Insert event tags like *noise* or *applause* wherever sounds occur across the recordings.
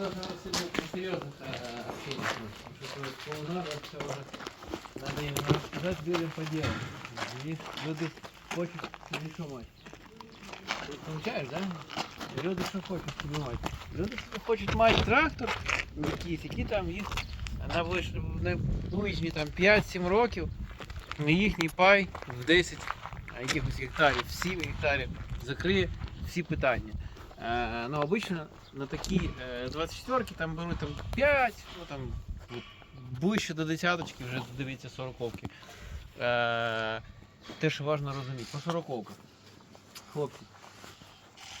надо. Потому что полгода все уже надо им рассказать людям по делу. Видишь, люди хочуть собі що мати. Ти помічаєш, да? Люди що хочуть собі мати. Люди хочуть мати трактор, якийсь, який там їх на ближні там 5-7 років, на їхній пай в 10 якихось гектарів, 7 гектарів закриє всі питання. Е, ну, обично на такі е, 24 там беруть там 5, ну там ближче до десяточки, вже дивіться 40-ки. Е, те, що важливо розуміти, по 40 Хлопці,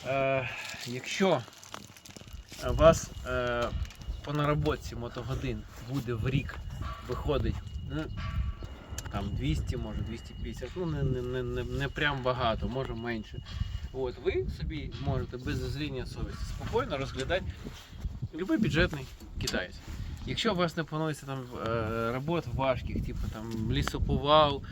е, якщо у вас по наработці мотогодин буде в рік виходить ну, там 200, може 250, ну не, не, не, не прям багато, може менше. От, ви собі можете без зазріння совісті спокійно розглядати будь-який бюджетний китаєць. Якщо у вас не планується там е, робот важких, типу там лісоповал,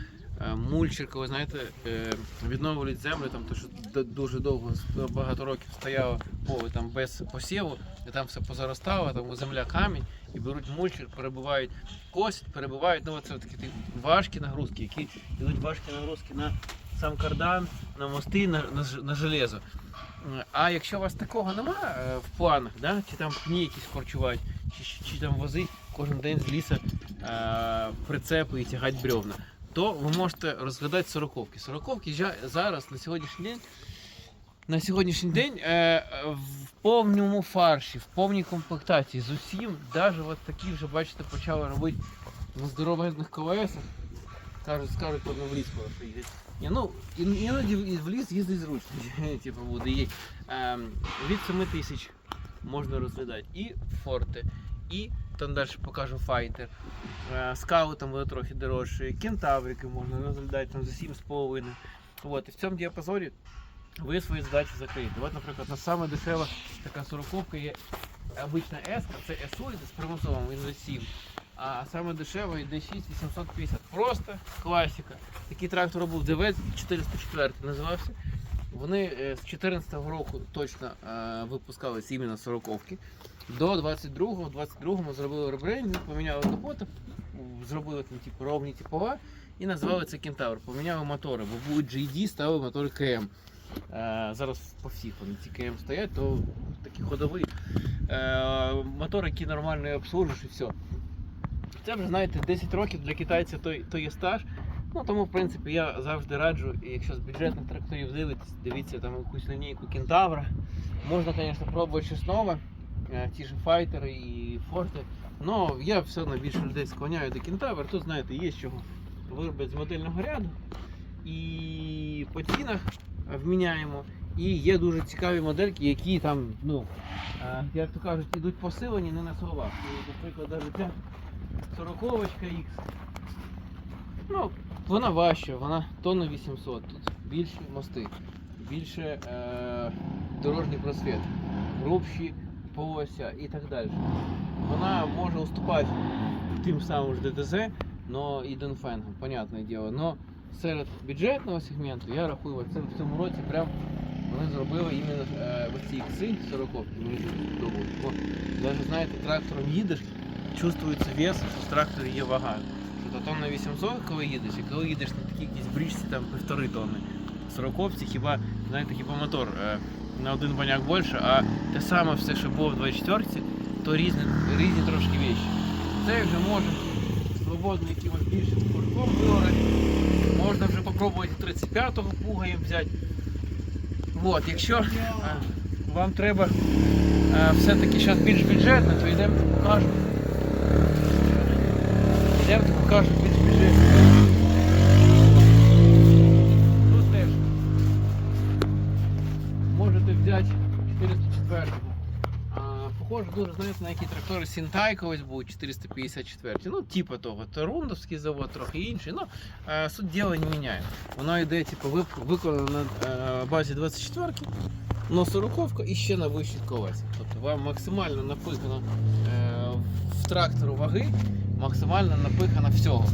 е, мульчер, коли знаєте, е, відновлюють землю, там то що дуже довго багато років стояло поле там без посіву, і там все позаростало, там земля камінь, і беруть мульчер, перебувають косять, перебувають. Ну це такі важкі нагрузки, які йдуть важкі нагрузки на сам кардан, на мости, на, на, на железо. А якщо у вас такого немає е, в планах, да? чи там пні якісь корчувати, чи, чи, там возить кожен день з лісу е, прицепи і тягати бревна, то ви можете розглядати сороковки. Сороковки зараз на сьогоднішній день. На сьогоднішній день е, в повному фарші, в повній комплектації з усім, навіть от такі вже, бачите, почали робити на здоровезних КВСах. Кажуть, скажуть, одно в ліс хорошо їздить. Ні, ну, ін- іноді в ліс їздить зручно, *laughs* типу буде. Ем, від 7 тисяч можна розглядати і форти, і там далі покажу файтер. Е, скаут буде трохи дорожче, кентаврики можна розглядати там за 7,5. От, і в цьому діапазоні ви свої задачі закриєте. От, наприклад, на саме дешева така сороковка є обична S, це SU з примусовим, він за 7. А саме дешева йде 6 850. Просто класика. Такий трактор був ДВ 404 називався. Вони е, з 14 року точно е, випускались іменно 40-ки. До 22-го, в 22-му зробили ребрендинг, поміняли капоти, зробили там типу ровні типова і назвали це Кентавр. Поміняли мотори, бо були GD, ставили мотори КМ. Е, зараз по всіх вони ці КМ стоять, то такі ходові. Мотори, які нормально обслужиш і все. Це вже знаєте, 10 років для китайця то, то є стаж. Ну тому, в принципі, я завжди раджу, якщо з бюджетних тракторів дивитесь, дивіться там якусь лінійку кентавра. Можна, звісно, пробувати щось нове, е, ті ж файтери і форти. Але я все одно більше людей склоняю до кентавр. Тут, знаєте, є з чого виробити з модельного ряду. І по цінах вміняємо. І є дуже цікаві модельки, які там, ну, е, як то кажуть, ідуть посилені не на словах. Наприклад, навіть ця 40 X. Ну, вона важча, вона тонна 800. Тут більші мости, більше е, дорожній просвіт, грубші полося і так далі. Вона може уступати тим самим ж ДТЗ, но і Донфенгам, понятне діло. Но серед бюджетного сегменту я рахую, це в цьому році прям вони зробили іменно е, ось ці ікси 40 мені дуже подобається. Бо навіть знаєте, трактором їдеш, чувствується вес, що в тракторі є вага. Що то тонна 800, коли їдеш, і коли їдеш на такій якійсь брічці там півтори тонни. Сороковці хіба, знаєте, хіба мотор е, на один баняк більше, а те саме все, що було в 24-ці, то різні, різні трошки вещі. Це вже можна свободно якимось більшим курком вибрати. Можна вже попробувати 35-го пуга їм взяти. От, якщо е, вам треба е, все-таки зараз більш бюджетно, то йдемо покажемо. Йдемо покажемо більш бюджетно. Тут теж можете взяти 404. Похоже дуже, знаєте, на які трактори Сінтай колись був 454. Ну, типа того, то рундовський завод, трохи інший. Ну, е, суть діла не міняє. Воно йде, типу, виконано на е, базі 24 но 40 і ще на вищих колесах. Тобто вам максимально напихано е, в трактору ваги, максимально напихано всього.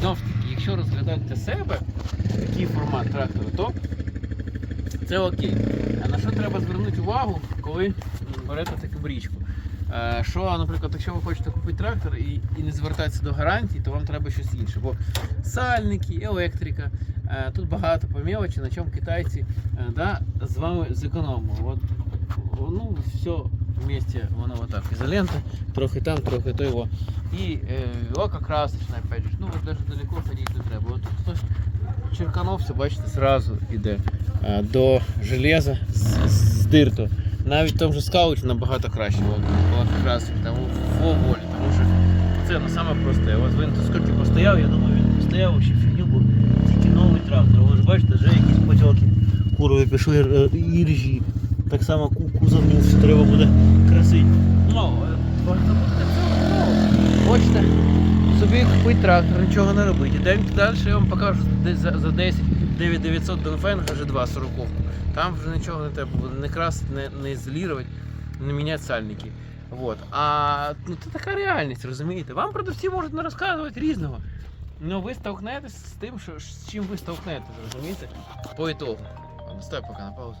Знову ж таки, якщо розглядати для себе такий формат трактора, то це окей. А на що треба звернути увагу, коли берете таку брічку? Е, Що, наприклад, якщо ви хочете купити трактор і, і не звертатися до гарантії, то вам треба щось інше. Бо сальники, електрика, е, тут багато по мелочі, на чому китайці е, да, з вами зекономили. От, ну, все вместе, воно отак. Ізолента, трохи там, трохи то його. І е, око-красочне, опять же. Ну, от навіть далеко ходити не треба. От тут хтось черканувся, бачите, зразу йде е, до железа з, з дирту. Навіть в тому же скауті набагато краще. Якраз там в волі, тому що це ну, саме просте. От він тут скільки постояв, я думаю, він постояв ще фігню, бо тільки новий трактор. Ось бачите, вже якісь потьоки. Курові пішли е, і. Так само ку- кузов все треба буде красити. Ну, е, ну, Хочете собі купити трактор, нічого не робити. Йдемо далі, я вам покажу десь за 10 9900 Донфенга G2 40 Там вже нічого не треба буде не красити, не, не ізолювати, не міняти сальники. Вот. А ну, це така реальність, розумієте? Вам продавці можуть не розказувати різного. Ну ви столкнетесь з тим, що, з чим ви столкнетесь, розумієте? По ітогу. Стой поки на паузу.